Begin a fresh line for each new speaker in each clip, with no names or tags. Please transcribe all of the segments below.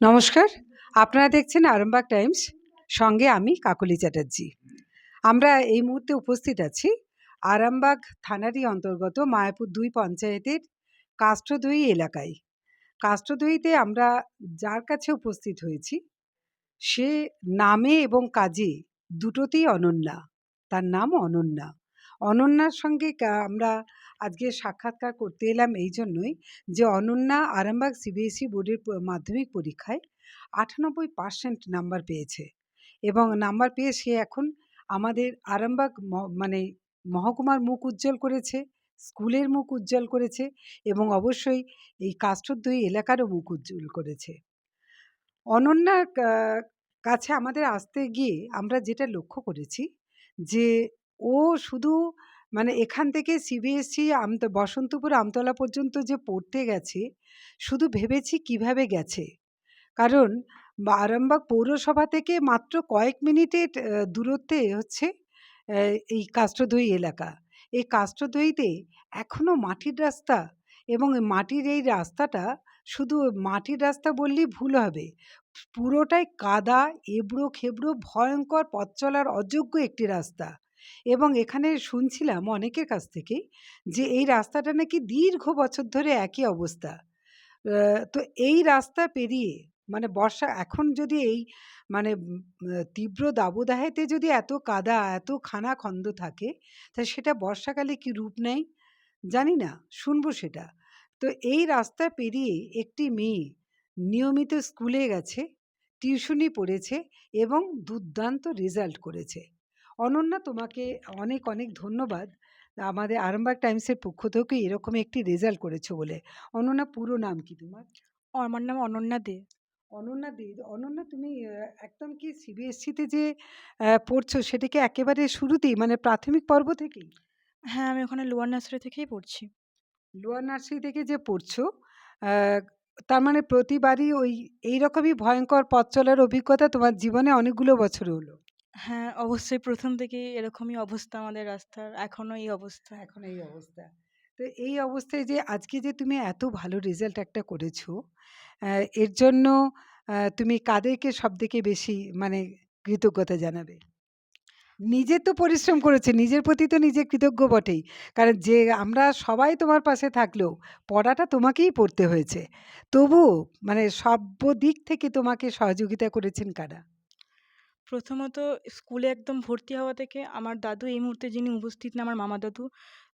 নমস্কার। আপনারা দেখছেন আরামবাগ টাইমস। সঙ্গে আমি কাকলি চ্যাটার্জি। আমরা এই মুহূর্তে উপস্থিত আছি আরামবাগ থানারই অন্তর্গত মায়াপুর দুই পঞ্চায়েতের কাষ্ঠদই এলাকায়। কাষ্ঠদইতে আমরা যার কাছে উপস্থিত হয়েছি, সে নামে এবং কাজে দুটোতেই অনন্যা। তার নাম অনন্যা। অনন্যার সঙ্গে আমরা আজকে সাক্ষাৎকার করতে এলাম এই জন্যই যে অনন্যা আরামবাগ সিবিএসই বোর্ডের মাধ্যমিক পরীক্ষায় আটানব্বই পার্সেন্ট নাম্বার পেয়েছে। এবং নাম্বার পেয়ে সে এখন আমাদের আরামবাগ মানে মহকুমার মুখ উজ্জ্বল করেছে, স্কুলের মুখ উজ্জ্বল করেছে এবং অবশ্যই এই কাষ্ঠদ্বয়ী এলাকারও মুখ উজ্জ্বল করেছে। অনন্যার কাছে আমাদের আসতে গিয়ে আমরা যেটা লক্ষ্য করেছি যে ও শুধু মানে এখান থেকে সিবিএসসি আমত, বসন্তপুর, আমতলা পর্যন্ত যে পড়তে গেছে, শুধু ভেবেছি কীভাবে গেছে। কারণ আরামবাগ পৌরসভা থেকে মাত্র কয়েক মিনিটের দূরত্বে হচ্ছে এই কাষ্ঠদই এলাকা। এই কাষ্ঠদইতে এখনও মাটির রাস্তা এবং মাটির এই রাস্তাটা শুধু মাটির রাস্তা বললেই ভুল হবে। পুরোটাই কাদা এবড়ো খেবড়ো ভয়ঙ্কর, পথ চলার অযোগ্য একটি রাস্তা। এবং এখানে শুনছিলাম অনেকের কাছ থেকে যে, এই রাস্তাটা নাকি দীর্ঘ বছর ধরে একই অবস্থা। তো এই রাস্তা পেরিয়ে মানে বর্ষা, এখন যদি এই মানে তীব্র দাবদাহেতে যদি এত কাদা, এত খানা খন্দ থাকে, তা সেটা বর্ষাকালে কি রূপ নেয়? জানি না, শুনব সেটা। তো এই রাস্তা পেরিয়ে একটি মেয়ে নিয়মিত স্কুলে গেছে, টিউশনি পড়েছে এবং দুর্দান্ত রেজাল্ট করেছে। অনন্যা তোমাকে অনেক অনেক ধন্যবাদ। আমাদের আরামবাগ টাইমসের পক্ষ থেকে এরকম একটি রেজাল্ট করেছ বলে। অনন্যা পুরো নাম কি তোমার?
আমার নাম অনন্যা দে।
অনন্যা দি। অনন্যা তুমি একদম কি সিবিএসসিতে যে পড়ছো সেটা কি একেবারে শুরুতেই মানে প্রাথমিক পর্ব থেকেই?
হ্যাঁ আমি ওখানে লোয়ার নার্সারি থেকেই পড়ছি।
লোয়ার নার্সারি থেকে যে পড়ছো তার মানে প্রতিবারই ওই এইরকমই ভয়ঙ্কর পথ চলার অভিজ্ঞতা তোমার জীবনে অনেকগুলো বছর হলো।
হ্যাঁ অবশ্যই প্রথম থেকেই এরকমই অবস্থা আমাদের রাস্তার। এখনও এই অবস্থা।
এখন এই অবস্থা। তো এই অবস্থায় যে আজকে যে তুমি এত ভালো রেজাল্ট একটা করেছ এর জন্য তুমি কাদেরকে সব থেকে বেশি মানে কৃতজ্ঞতা জানাবে? নিজে তো পরিশ্রম করেছে, নিজের প্রতি তো নিজে কৃতজ্ঞ বটেই। কারণ যে আমরা সবাই তোমার পাশে থাকলেও পড়াটা তোমাকেই পড়তে হয়েছে। তবুও মানে সব দিক থেকে তোমাকে সহযোগিতা করেছেন কারা?
প্রথমত স্কুলে একদম ভর্তি হওয়া থেকে আমার দাদু এই মুহূর্তে যিনি উপস্থিত না আমার মামা দাদু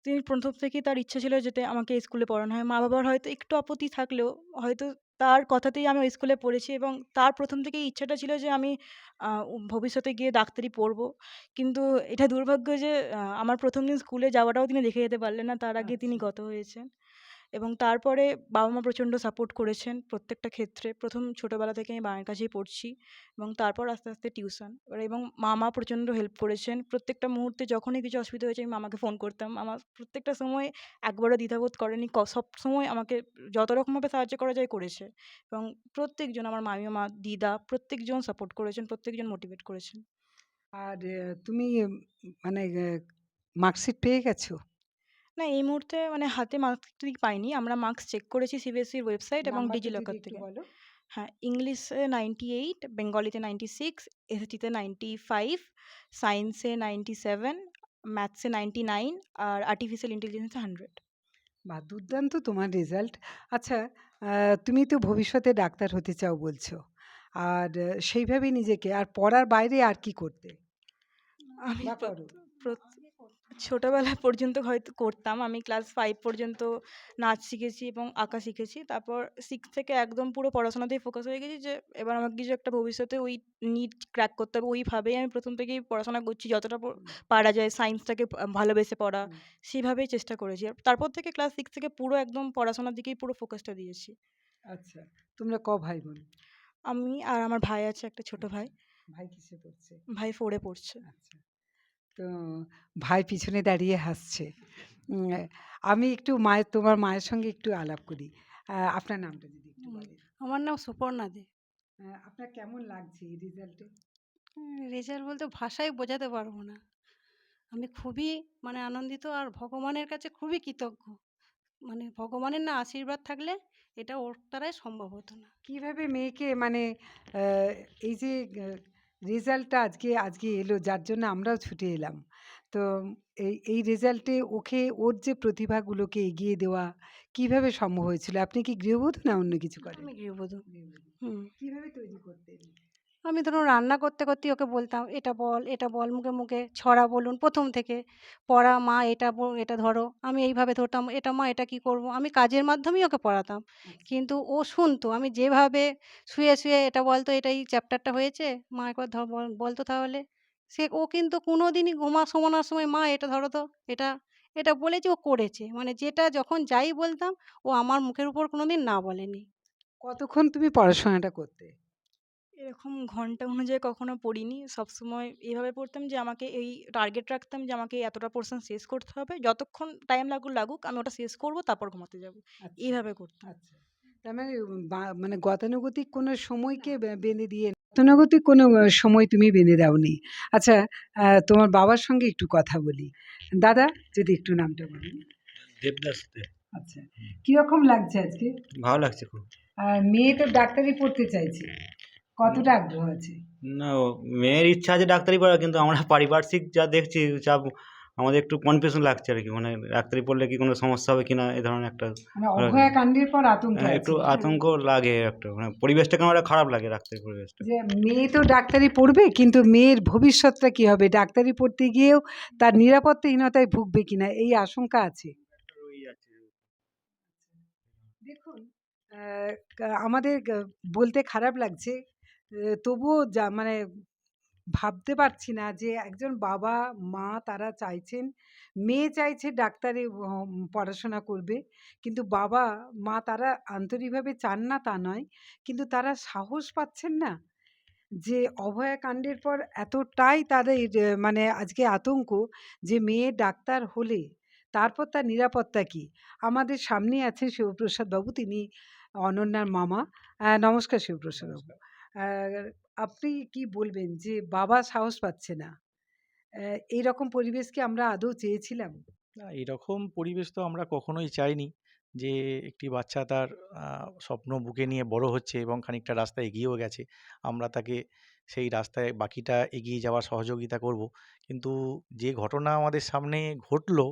তিনি প্রথম থেকেই তার ইচ্ছা ছিল যাতে আমাকে স্কুলে পড়ানো হয়। মা বাবার হয়তো একটু আপত্তি থাকলেও হয়তো তার কথাতেই আমি ওই স্কুলে পড়েছি এবং তার প্রথম থেকেই ইচ্ছাটা ছিল যে আমি ভবিষ্যতে গিয়ে ডাক্তারি পড়ব। কিন্তু এটা দুর্ভাগ্য যে আমার প্রথম দিন স্কুলে যাওয়াটাও তিনি দেখে যেতে পারলেন না তার আগে তিনি
আচ্ছা।
গত হয়েছেন। এবং তারপরে বাবা মা প্রচণ্ড সাপোর্ট করেছেন প্রত্যেকটা ক্ষেত্রে। প্রথম ছোটোবেলা থেকে আমি মায়ের কাছেই পড়ছি এবং তারপর আস্তে আস্তে টিউশন এবার এবং মামা প্রচণ্ড হেল্প করেছেন। প্রত্যেকটা মুহূর্তে যখনই কিছু অসুবিধা হয়েছে আমি মামাকে ফোন করতাম। আমার প্রত্যেকটা সময় একবারও দ্বিধাবোধ করেনি সব সময় আমাকে যত রকমভাবে সাহায্য করা যায় করেছে এবং প্রত্যেকজন আমার মামিমা দিদা প্রত্যেকজন সাপোর্ট করেছেন, প্রত্যেকজন মোটিভেট করেছেন।
আর তুমি মানে মার্কশিট পেয়ে গেছো?
না এই মুহূর্তে মানে হাতে মার্কস পাইনি। আমরা মার্কস চেক করেছি সিবিএসসির ওয়েবসাইট এবং
নাম্বারটা
ডিজি লকার থেকে। হ্যাঁ ইংলিশে নাইনটি এইট বেঙ্গলিতে নাইনটি সিক্স এসএসটিতে নাইনটি ফাইভ সায়েন্সে নাইনটি সেভেন ম্যাথসে নাইনটি নাইন আর আর্টিফিশিয়াল ইন্টেলিজেন্সে হান্ড্রেড
বা দুর্দান্ত তোমার রেজাল্ট আচ্ছা তুমি তো ভবিষ্যতে ডাক্তার হতে চাও বলছো। আর আহ, সেইভাবেই নিজেকে আর পড়ার বাইরে আর কি করতে?
আমি ছোটবেলা পর্যন্ত হয়তো করতাম। আমি ক্লাস ফাইভ পর্যন্ত নাচ শিখেছি এবং আঁকা শিখেছি। তারপর সিক্স থেকে একদম পুরো পড়াশোনাতেই ফোকাস হয়ে গেছি যে এবার আমাকে কিছু একটা ভবিষ্যতে ওই নিট ক্র্যাক করতে হবে। ওইভাবেই আমি প্রথম থেকেই পড়াশোনা করছি। যতটা পারা যায় সায়েন্সটাকে ভালোবেসে পড়া। সেইভাবেই চেষ্টা করেছি। আর তারপর থেকে ক্লাস সিক্স থেকে পুরো একদম পড়াশোনার দিকেই পুরো ফোকাসটা দিয়েছি।
আচ্ছা তোমরা ক ভাই বোন?
আমি আর আমার ভাই আছে একটা ছোট ভাই।
ভাই কিসে পড়ছে?
ভাই ফোরে পড়ছে।
আচ্ছা। তো ভাই পিছনে দাঁড়িয়ে হাসছে। আমি একটু মায়ের তোমার মায়ের সঙ্গে একটু আলাপ করি। আপনার নামটা যদি একটু বলেন।
আমার নাম সুপর্ণা দে।
আপনার কেমন লাগছে এই রেজাল্টে
রেজাল্ট বলতে ভাষায় বোঝাতে পারব না। আমি খুবই মানে আনন্দিত আর ভগবানের কাছে খুবই কৃতজ্ঞ। মানে ভগবানের না আশীর্বাদ থাকলে এটা ওর দ্বারাই সম্ভব হতো না।
কীভাবে মেয়েকে মানে এই যে রেজাল্টটা আজকে আজকে এলো যার জন্য আমরাও ছুটে এলাম। তো এই এই রেজাল্টে ওকে ওর যে প্রতিভাগুলোকে এগিয়ে দেওয়া কীভাবে সম্ভব হয়েছিল? আপনি কি গৃহবধূ না অন্য কিছু করেন?
গৃহবধূ।
কীভাবে তৈরি করতেন?
আমি ধরুন রান্না করতে করতে ওকে বলতাম এটা বল এটা বল মুখে মুখে ছড়া বলুন প্রথম থেকে। পড়া মা এটা এটা ধরো। আমি এইভাবে ধরতাম এটা মা এটা কি করব? আমি কাজের মাধ্যমেই ওকে পড়াতাম। কিন্তু ও শুনতো আমি যেভাবে শুয়ে শুয়ে এটা বলতো এটা এই চ্যাপ্টারটা হয়েছে মা একবার ধর বল- বলতো তাহলে। সে ও কিন্তু কোনো দিনই ঘুমা শোমানোর সময় মা এটা ধরো তো এটা এটা বলেছে ও করেছে। মানে যেটা যখন যাই বলতাম ও আমার মুখের উপর কোনো দিন না বলেনি।
কতক্ষণ তুমি পড়াশোনাটা করতে?
এরকম ঘণ্টা অনুযায়ী কখনো পড়িনি। সবসময় এইভাবে পড়তাম যে আমাকে এই টার্গেট রাখতাম যে আমাকে এতটা পোর্শন শেষ করতে হবে। যতক্ষণ টাইম লাগুক লাগুক আমি ওটা শেষ করব তারপর ঘুমাতে যাব।
আচ্ছা।
এইভাবে করতাম।
আচ্ছা। তার মানে বা- মানে গতানুগতিক কোনো সময়কে বেঁধে দিয়ে গতানুগতিক কোনো সময় তুমি বেঁধে দাওনি। আচ্ছা তোমার বাবার সঙ্গে একটু কথা বলি। দাদা যদি একটু নামটা বলেন।
দেবদাস দে।
আচ্ছা। কীরকম লাগছে আজকে?
ভালো লাগছে খুব।
আর মেয়ে তো ডাক্তারি পড়তে চাইছে। কতটা আগ্রহ আছে?
না মেয়ের ইচ্ছা আছে ডাক্তারি পড়ার কিন্তু আমরা পারিপার্শ্বিক যা দেখছি চাপ আমাদের একটু কনফিউশন লাগছে আর কি। মানে ডাক্তারি পড়লে কি কোনো সমস্যা হবে কিনা এই ধরনের একটা
মানে অভয়া কাণ্ডের পর আতঙ্ক
হ্যাঁ, একটু আতঙ্ক লাগে একটা। মানে পরিবেশটা কেমন একটা খারাপ লাগে ডাক্তারি পরিবেশটা।
যে মেয়ে তো ডাক্তারি পড়বে কিন্তু মেয়ের ভবিষ্যৎটা কি হবে? ডাক্তারি পড়তে গিয়েও তার নিরাপত্তাহীনতায় ভুগবে কিনা এই আশঙ্কা আছে? দেখুন আমাদের বলতে খারাপ লাগছে তবুও যা মানে ভাবতে পারছি না যে একজন বাবা, মা তারা চাইছেন, মেয়ে চাইছে ডাক্তারি পড়াশোনা করবে। কিন্তু বাবা, মা তারা আন্তরিকভাবে চান না তা নয়, কিন্তু তারা সাহস পাচ্ছেন না যে অভয়া কাণ্ডের পর এতটাই তাদের মানে আজকে আতঙ্ক যে মেয়ে ডাক্তার হলে তারপর তার নিরাপত্তা কি? আমাদের সামনে আছেন শিবপ্রসাদ বাবু, তিনি অনন্যার মামা। নমস্কার শিবপ্রসাদ বাবু। আপনি কি বলবেন যে বাবা সাহস পাচ্ছে না? আহ, এইরকম পরিবেশ কি আমরা আদৌ চেয়েছিলাম?
না এরকম পরিবেশ তো আমরা কখনোই চাইনি যে একটি বাচ্চা তার স্বপ্ন বুকে নিয়ে বড় হচ্ছে এবং খানিকটা রাস্তা এগিয়েও গেছে। আমরা তাকে সেই রাস্তায় বাকিটা এগিয়ে যাওয়ার সহযোগিতা করব। কিন্তু যে ঘটনা আমাদের সামনে ঘটলো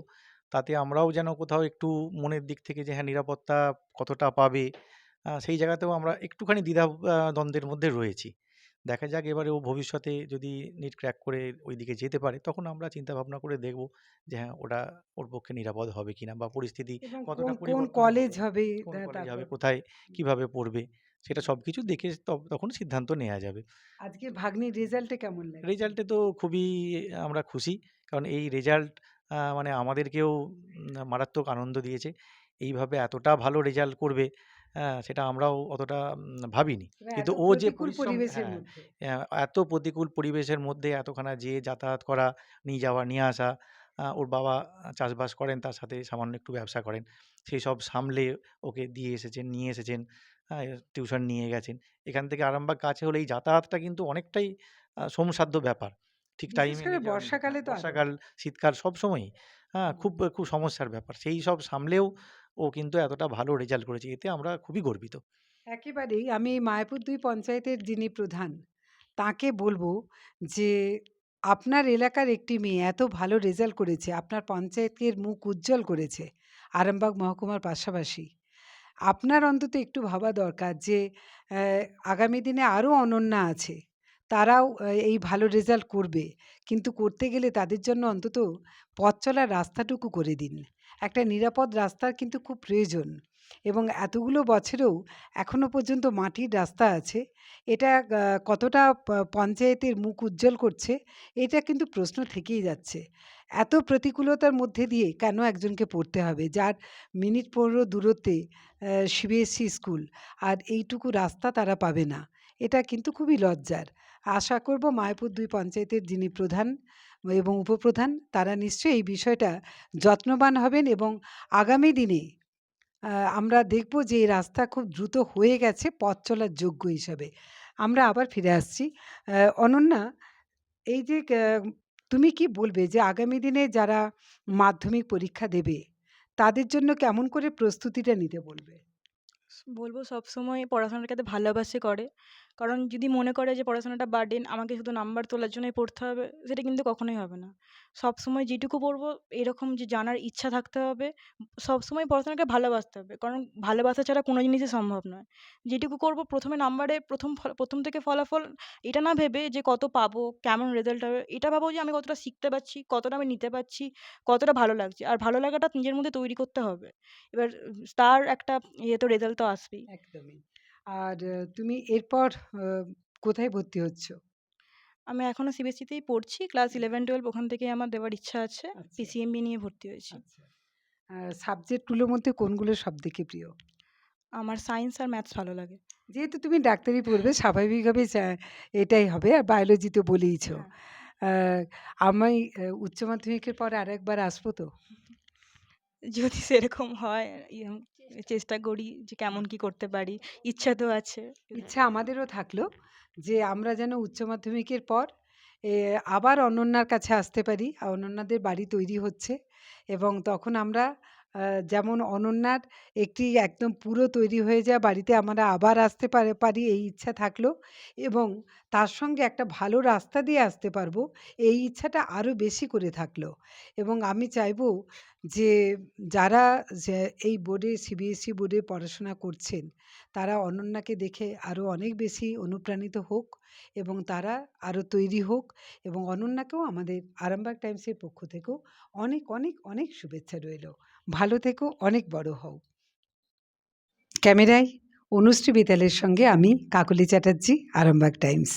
তাতে আমরাও যেন কোথাও একটু মনের দিক থেকে যে হ্যাঁ নিরাপত্তা কতটা পাবে সেই জায়গাতেও আমরা একটুখানি দ্বিধা দ্বন্দ্বের মধ্যে রয়েছি। দেখা যাক এবারে ও ভবিষ্যতে যদি নিট ক্র্যাক করে ওই দিকে যেতে পারে তখন আমরা চিন্তা ভাবনা করে দেখব যে হ্যাঁ ওটা ওর পক্ষে নিরাপদ হবে কিনা বা পরিস্থিতি
এবং
কতটা
কোন- কলেজ
হবে,
হবে
কোন
তা-
কলেজ হবে
তারপর?
কোথায় কীভাবে পড়বে সেটা সব কিছু দেখে তব- তখন সিদ্ধান্ত নেওয়া যাবে।
আজকে ভাগ্নির রেজাল্টে কেমন
রেজাল্টে তো খুবই আমরা খুশি কারণ এই রেজাল্ট মানে আমাদেরকেও উম, মারাত্মক আনন্দ দিয়েছে। এইভাবে এতটা ভালো রেজাল্ট করবে হ্যাঁ, সেটা আমরাও অতটা ভাবিনি। কিন্তু ও যে হ্যাঁ এত প্রতিকূল পরিবেশের মধ্যে এতখানা যেয়ে যাতায়াত করা নিয়ে যাওয়া নিয়ে আসা ওর বাবা চাষবাস করেন তার সাথে সামান্য একটু ব্যবসা করেন সেই সব সামলে ওকে দিয়ে এসেছেন নিয়ে এসেছেন হ্যাঁ টিউশন নিয়ে গেছেন। এখান থেকে আরামবাগ কাছে হলে এই যাতায়াতটা কিন্তু অনেকটাই আহ, শ্রমসাধ্য ব্যাপার। ঠিক টাইমে
বর্ষাকালে তো
বর্ষাকাল শীতকাল সব সময়ই হ্যাঁ খুব খুব সমস্যার ব্যাপার। সেই সব সামলেও ও কিন্তু এতটা ভালো রেজাল্ট করেছে, এতে আমরা খুবই গর্বিত।
একেবারেই। আমি মায়াপুর দুই পঞ্চায়েতের যিনি প্রধান, তাকে বলব যে, আপনার এলাকার একটি মেয়ে এত ভালো রেজাল্ট করেছে, আপনার পঞ্চায়েতের মুখ উজ্জ্বল করেছে, আরামবাগ মহকুমার পাশাপাশি। আপনার অন্তত একটু ভাবা দরকার যে আগামী দিনে আরও অনন্যা আছে, তারাও এই ভালো রেজাল্ট করবে। কিন্তু করতে গেলে তাদের জন্য অন্তত পথ চলার রাস্তাটুকু করে দিন। একটা নিরাপদ রাস্তার কিন্তু খুব প্রয়োজন। এবং এতগুলো বছরেও এখনও পর্যন্ত মাটির রাস্তা আছে। এটা কতটা পঞ্চায়েতের মুখ উজ্জ্বল করছে, এটা কিন্তু প্রশ্ন থেকেই যাচ্ছে। এত প্রতিকূলতার মধ্যে দিয়ে কেন একজনকে পড়তে হবে? যার মিনিট পনেরো দূরত্বে সিবিএসসি স্কুল, আর এইটুকু রাস্তা তারা পাবে না। এটা কিন্তু খুবই লজ্জার। আশা করব মায়াপুর দুই পঞ্চায়েতের যিনি প্রধান এবং উপপ্রধান, তারা নিশ্চয়ই এই বিষয়টা যত্নবান হবেন এবং আগামী দিনে আমরা দেখব যে এই রাস্তা খুব দ্রুত হয়ে গেছে পথ চলার যোগ্য হিসাবে। আমরা আবার ফিরে আসছি। অনন্যা, এই যে তুমি কি বলবে যে আগামী দিনে যারা মাধ্যমিক পরীক্ষা দেবে, তাদের জন্য কেমন করে প্রস্তুতিটা নিতে বলবে?
বলব সবসময় পড়াশোনাটাকে ভালোবাসে করে। কারণ যদি মনে করে যে পড়াশোনাটা বার্ডেন, আমাকে শুধু নাম্বার তোলার জন্যই পড়তে হবে, সেটা কিন্তু কখনোই হবে না। সবসময় যেটুকু পড়ব, এরকম যে জানার ইচ্ছা থাকতে হবে, সবসময় পড়াশোনাকে ভালোবাসতে হবে। কারণ ভালোবাসা ছাড়া কোনো জিনিসই সম্ভব নয়। যেটুকু করব, প্রথমে নাম্বারে প্রথম প্রথম থেকে ফলাফল, এটা না ভেবে যে কত পাবো, কেমন রেজাল্ট হবে, এটা ভাবো যে আমি কতটা শিখতে পারছি, কতটা আমি নিতে পারছি, কতটা ভালো লাগছে। আর ভালো লাগাটা নিজের মধ্যে তৈরি করতে হবে। এবার তার একটা ইয়ে তো রেজাল্ট আসবেই।
একদমই। আর তুমি এরপর কোথায় ভর্তি হচ্ছ?
আমি এখনও সিবিএসসিতেই পড়ছি ক্লাস ইলেভেন টুয়েলভ ওখান থেকেই আমার দেওয়ার ইচ্ছা আছে
আচ্ছা।
পিসিএমবি নিয়ে ভর্তি হয়েছি।
আচ্ছা। সাবজেক্টগুলোর মধ্যে কোনগুলো সব থেকে প্রিয়?
আমার সায়েন্স আর ম্যাথস ভালো লাগে।
যেহেতু তুমি ডাক্তারি পড়বে স্বাভাবিকভাবে এটাই হবে আর বায়োলজি তো বলেইছ।
হ্যাঁ।
আমি উচ্চ মাধ্যমিকের পর আরেকবার আসব তো?
যদি সেরকম হয় ইয়ে, চেষ্টা করি। যে কেমন কি করতে পারি। ইচ্ছা তো আছে।
ইচ্ছা আমাদেরও থাকল যে আমরা যেন উচ্চ মাধ্যমিকের পর আবার অনন্যার কাছে আসতে পারি। অনন্যাদের বাড়ি তৈরি হচ্ছে এবং তখন আমরা যেমন অনন্যার একটি একদম পুরো তৈরি হয়ে যায় বাড়িতে আমরা আবার আসতে পারে, পারি এই ইচ্ছা থাকল এবং তার সঙ্গে একটা ভালো রাস্তা দিয়ে আসতে পারব এই ইচ্ছাটা আরও বেশি করে থাকল। এবং আমি চাইব যে যারা যে এই বোর্ডে সিবিএসসি বোর্ডে পড়াশোনা করছেন, তারা অনন্যাকে দেখে আরও অনেক বেশি অনুপ্রাণিত হোক এবং তারা আরও তৈরি হোক এবং অনন্যাকেও আমাদের আরামবাগ টাইমসের পক্ষ থেকেও অনেক অনেক অনেক শুভেচ্ছা রইল। ভালো থেকো অনেক বড় হও। ক্যামেরায় অনুশ্রী বিদ্যালয়ের সঙ্গে আমি কাকলি চ্যাটার্জি আরামবাগ টাইমস।